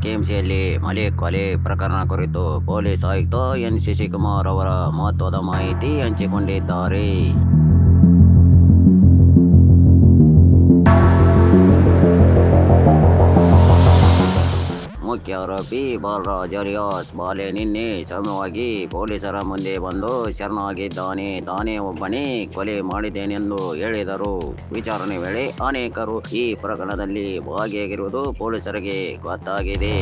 ಕೆಎಂಸಿಯಲ್ಲಿ ಮಲೆ ಕೊಲೆ ಪ್ರಕರಣ ಕುರಿತು ಪೊಲೀಸ್ ಆಯುಕ್ತ ಎನ್. ಶಶಿಕುಮಾರ್ ಅವರ ಮಹತ್ವದ ಮಾಹಿತಿ ಹಂಚಿಕೊಂಡಿದ್ದಾರೆ. ಆರೋಪಿ ಬಾಲರಾಜ್ ಅರಿಯಾಸ್ ಬಾಲೆ ನಿನ್ನೆ ಸಮವಾಗಿ ಪೊಲೀಸರ ಮುಂದೆ ಬಂದು ಶರಣಾಗಿದ್ದಾನೆ. ತಾನೇ ಒಬ್ಬನೇ ಕೊಲೆ ಮಾಡಿದ್ದೇನೆಂದು ಹೇಳಿದರು. ವಿಚಾರಣೆ ವೇಳೆ ಅನೇಕರು ಈ ಪ್ರಕರಣದಲ್ಲಿ ಭಾಗಿಯಾಗಿರುವುದು ಪೊಲೀಸರಿಗೆ ಗೊತ್ತಾಗಿದೆ.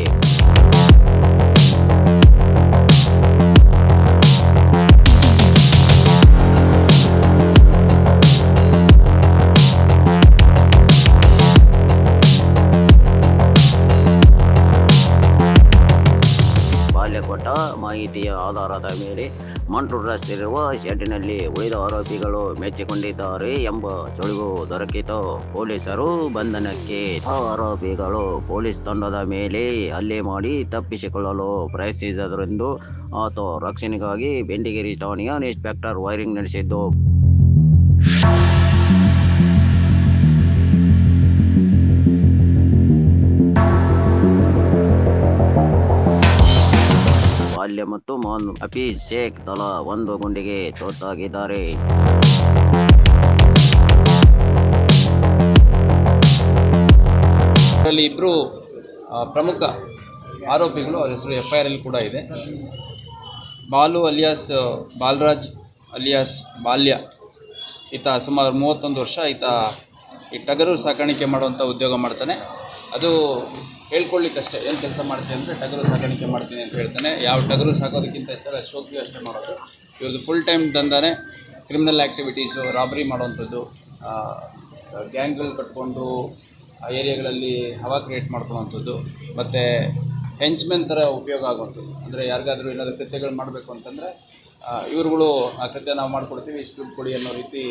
ಮಾಹಿತಿಯ ಆಧಾರದ ಮೇಲೆ ಮಂಟೂರು ರಸ್ತೆಯಲ್ಲಿರುವ ಶೆಡ್ನಲ್ಲಿ ಉಳಿದ ಆರೋಪಿಗಳು ಮೆಚ್ಚಿಕೊಂಡಿದ್ದಾರೆ ಎಂಬ ಸುಳಿವು ದೊರಕಿತು. ಪೊಲೀಸರು ಬಂಧನಕ್ಕೆ ಆರೋಪಿಗಳು ಪೊಲೀಸ್ ತಂಡದ ಮೇಲೆ ಹಲ್ಲೆ ಮಾಡಿ ತಪ್ಪಿಸಿಕೊಳ್ಳಲು ಪ್ರಯತ್ನಿಸಿದರೆಂದು ಆತ ರಕ್ಷಣೆಗಾಗಿ ಬೆಂಡಿಗೇರಿ ಠಾಣೆಯ ಇನ್ಸ್ಪೆಕ್ಟರ್ ವೈರಿಂಗ್ ನಡೆಸಿದ್ದು. ಬಾಲ್ಯ ಮತ್ತು ಮೊಹನ್ ಹಫೀಜ್ ಶೇಖ್ ತಲಾ ಒಂದು ಗುಂಡಿಗೆ ತೋತಾಗಿದ್ದಾರೆ. ಅದರಲ್ಲಿ ಇಬ್ಬರು ಪ್ರಮುಖ ಆರೋಪಿಗಳು, ಅವರ ಹೆಸರು ಎಫ್ ಐ ಆರಲ್ಲಿ ಕೂಡ ಇದೆ. ಬಾಲು ಅಲಿಯಾಸ್ ಬಾಲರಾಜ್ ಅಲಿಯಾಸ್ ಬಾಲ್ಯ. ಈತ ಸುಮಾರು ಮೂವತ್ತೊಂದು ವರ್ಷ ಈತ ಈ ಟಗರು ಸಾಕಾಣಿಕೆ ಮಾಡುವಂಥ ಉದ್ಯೋಗ ಮಾಡ್ತಾನೆ. ಅದು ಹೇಳ್ಕೊಳ್ಳಿಕ್ಕಷ್ಟೇ ಏನು ಕೆಲಸ ಮಾಡ್ತೀನಿ ಅಂದರೆ ಟಗರು ಸಾಕಾಣಿಕೆ ಮಾಡ್ತೀನಿ ಅಂತ ಹೇಳ್ತಾನೆ. ಯಾವ ಟಗರು ಸಾಕೋದಕ್ಕಿಂತ ಹೆಚ್ಚಾಗಿ ಶೋಕಿ ಅಷ್ಟೇ ಮಾಡೋದು ಇವ್ರದ್ದು ಫುಲ್ ಟೈಮ್ ದಂದಾನೆ ಕ್ರಿಮಿನಲ್ ಆ್ಯಕ್ಟಿವಿಟೀಸು ರಾಬರಿ ಮಾಡುವಂಥದ್ದು ಗ್ಯಾಂಗ್ಗಳು ಕಟ್ಕೊಂಡು ಆ ಏರಿಯಾಗಳಲ್ಲಿ ಹವಾ ಕ್ರಿಯೇಟ್ ಮಾಡ್ಕೊಳ್ಳೋವಂಥದ್ದು, ಮತ್ತು ಹೆಂಚ್ಮೆನ್ ಥರ ಉಪಯೋಗ ಆಗುವಂಥದ್ದು. ಅಂದರೆ ಯಾರಿಗಾದರೂ ಏನಾದರೂ ಕೃತ್ಯಗಳು ಮಾಡಬೇಕು ಅಂತಂದರೆ ಇವ್ರುಗಳು ಆ ಕೃತ್ಯ ನಾವು ಮಾಡಿಕೊಡ್ತೀವಿ, ಇಷ್ಟು ದುಡ್ಡು ಕೊಡಿ ಅನ್ನೋ ರೀತಿ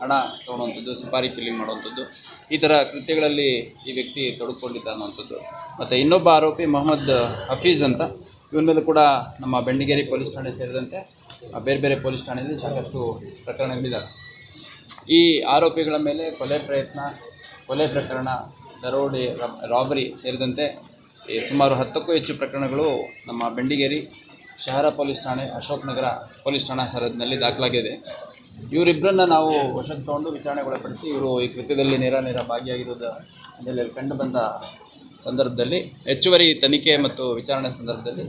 ಹಣ ತೊಗೊಳುವಂಥದ್ದು ಸುಪಾರಿ ಕಿಲ್ಲಿಂಗ್ ಮಾಡುವಂಥದ್ದು. ಈ ಥರ ಕೃತ್ಯಗಳಲ್ಲಿ ಈ ವ್ಯಕ್ತಿ ತೊಡಗಿಕೊಂಡಿದ್ದ ಅನ್ನುವಂಥದ್ದು. ಮತ್ತು ಇನ್ನೊಬ್ಬ ಆರೋಪಿ ಮೊಹಮ್ಮದ್ ಹಫೀಜ್ ಅಂತ. ಇವನ ಮೇಲೆ ಕೂಡ ನಮ್ಮ ಬೆಂಡಿಗೇರಿ ಪೊಲೀಸ್ ಠಾಣೆ ಸೇರಿದಂತೆ ಬೇರೆ ಬೇರೆ ಪೊಲೀಸ್ ಠಾಣೆಯಲ್ಲಿ ಸಾಕಷ್ಟು ಪ್ರಕರಣಗಳಿದ್ದಾವೆ. ಈ ಆರೋಪಿಗಳ ಮೇಲೆ ಕೊಲೆ ಪ್ರಯತ್ನ, ಕೊಲೆ ಪ್ರಕರಣ, ದರೋಡೆ ರಾಬರಿ ಸೇರಿದಂತೆ ಸುಮಾರು ಹತ್ತಕ್ಕೂ ಹೆಚ್ಚು ಪ್ರಕರಣಗಳು ನಮ್ಮ ಬೆಂಡಿಗೇರಿ ಶಹರ ಪೊಲೀಸ್ ಠಾಣೆ, ಅಶೋಕ್ ನಗರ ಪೊಲೀಸ್ ಠಾಣಾ ಸರದಿನಲ್ಲಿ ದಾಖಲಾಗಿದೆ. ಇವರಿಬ್ಬರನ್ನ ನಾವು ವಶಕ್ಕೆ ತಗೊಂಡು ವಿಚಾರಣೆಗೊಳಪಡಿಸಿ ಇವರು ಈ ಕೃತ್ಯದಲ್ಲಿ ನೇರ ನೇರ ಭಾಗಿಯಾಗಿರುವುದರಲ್ಲಿ ಕಂಡು ಬಂದ ಸಂದರ್ಭದಲ್ಲಿ, ಹೆಚ್ಚುವರಿ ತನಿಖೆ ಮತ್ತು ವಿಚಾರಣೆ ಸಂದರ್ಭದಲ್ಲಿ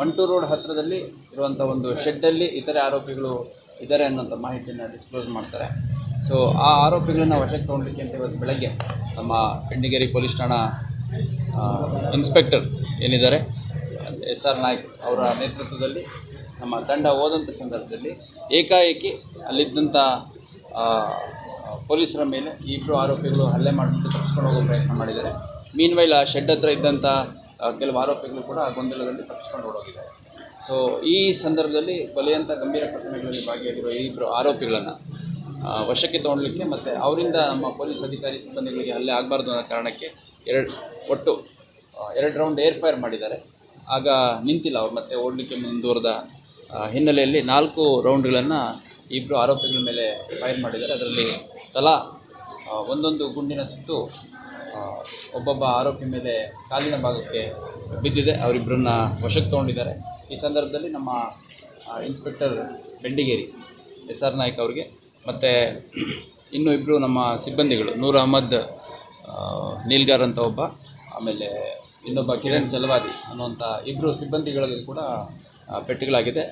ಮಂಟೂರು ರೋಡ್ ಹತ್ತಿರದಲ್ಲಿ ಇರುವಂಥ ಒಂದು ಶೆಡ್ಡಲ್ಲಿ ಇತರೆ ಆರೋಪಿಗಳು ಇದ್ದಾರೆ ಅನ್ನೋಂಥ ಮಾಹಿತಿಯನ್ನು ಡಿಸ್ಕ್ಲೋಸ್ ಮಾಡ್ತಾರೆ. ಸೊ ಆ ಆರೋಪಿಗಳನ್ನ ವಶಕ್ಕೆ ತೊಗೊಳ್ಲಿಕ್ಕೆ ಅಂತ ಇವತ್ತು ಬೆಳಗ್ಗೆ ನಮ್ಮ ಬೆಂಡಿಗೇರಿ ಪೊಲೀಸ್ ಠಾಣಾ ಇನ್ಸ್ಪೆಕ್ಟರ್ ಏನಿದ್ದಾರೆ ಎಸ್ ಆರ್ ನಾಯ್ಕ್ ಅವರ ನೇತೃತ್ವದಲ್ಲಿ ನಮ್ಮ ತಂಡ ಹೋದಂಥ ಸಂದರ್ಭದಲ್ಲಿ ಏಕಾಏಕಿ ಅಲ್ಲಿದ್ದಂಥ ಪೊಲೀಸರ ಮೇಲೆ ಇಬ್ಬರು ಆರೋಪಿಗಳು ಹಲ್ಲೆ ಮಾಡಿಬಿಟ್ಟು ತಪ್ಪಿಸ್ಕೊಂಡು ಹೋಗೋ ಪ್ರಯತ್ನ ಮಾಡಿದ್ದಾರೆ. ಮೀನ್ವೈಲ್ ಆ ಶೆಡ್ ಹತ್ರ ಇದ್ದಂಥ ಕೆಲವು ಆರೋಪಿಗಳು ಕೂಡ ಆ ಗೊಂದಲದಲ್ಲಿ ತಪ್ಪಿಸ್ಕೊಂಡು ಓಡೋಗಿದ್ದಾರೆ. ಸೊ ಈ ಸಂದರ್ಭದಲ್ಲಿ ಕೊಲೆಯಂಥ ಗಂಭೀರ ಪ್ರಕರಣಗಳಲ್ಲಿ ಭಾಗಿಯಾಗಿರುವ ಈ ಇಬ್ಬರು ಆರೋಪಿಗಳನ್ನು ವಶಕ್ಕೆ ತೊಗೊಳ್ಲಿಕ್ಕೆ ಮತ್ತು ಅವರಿಂದ ನಮ್ಮ ಪೊಲೀಸ್ ಅಧಿಕಾರಿ ಸಿಬ್ಬಂದಿಗಳಿಗೆ ಹಲ್ಲೆ ಆಗಬಾರ್ದು ಅನ್ನೋ ಕಾರಣಕ್ಕೆ ಎರಡು, ಒಟ್ಟು ಎರಡು ರೌಂಡ್ ಏರ್ ಫೈರ್ ಮಾಡಿದ್ದಾರೆ. ಆಗ ನಿಂತಿಲ್ಲ ಅವ್ರು ಮತ್ತೆ ಓಡಲಿಕ್ಕೆ ಮುಂದುವರೆದ ಹಿನ್ನೆಲೆಯಲ್ಲಿ ನಾಲ್ಕು ರೌಂಡ್ಗಳನ್ನು ಇಬ್ಬರು ಆರೋಪಿಗಳ ಮೇಲೆ ಫೈರ್ ಮಾಡಿದ್ದಾರೆ. ಅದರಲ್ಲಿ ತಲಾ ಒಂದೊಂದು ಗುಂಡಿನ ಸುತ್ತು ಒಬ್ಬೊಬ್ಬ ಆರೋಪಿ ಮೇಲೆ ಕಾಲಿನ ಭಾಗಕ್ಕೆ ಬಿದ್ದಿದೆ. ಅವರಿಬ್ಬರನ್ನ ವಶಕ್ಕೆ ತೊಗೊಂಡಿದ್ದಾರೆ. ಈ ಸಂದರ್ಭದಲ್ಲಿ ನಮ್ಮ inspector Bendigeri S R Naik ಅವರಿಗೆ ಮತ್ತು ಇನ್ನೂ ಇಬ್ಬರು ನಮ್ಮ ಸಿಬ್ಬಂದಿಗಳು, ನೂರ್ ಅಹಮದ್ ನೀಲ್ಗಾರ್ ಅಂತ ಒಬ್ಬ, ಆಮೇಲೆ ಇನ್ನೊಬ್ಬ ಕಿರಣ್ ಚಲವಾದಿ ಅನ್ನುವಂಥ ಇಬ್ಬರು ಸಿಬ್ಬಂದಿಗಳಿಗೆ ಕೂಡ ಪೆಟ್ಟುಗಳಾಗಿದೆ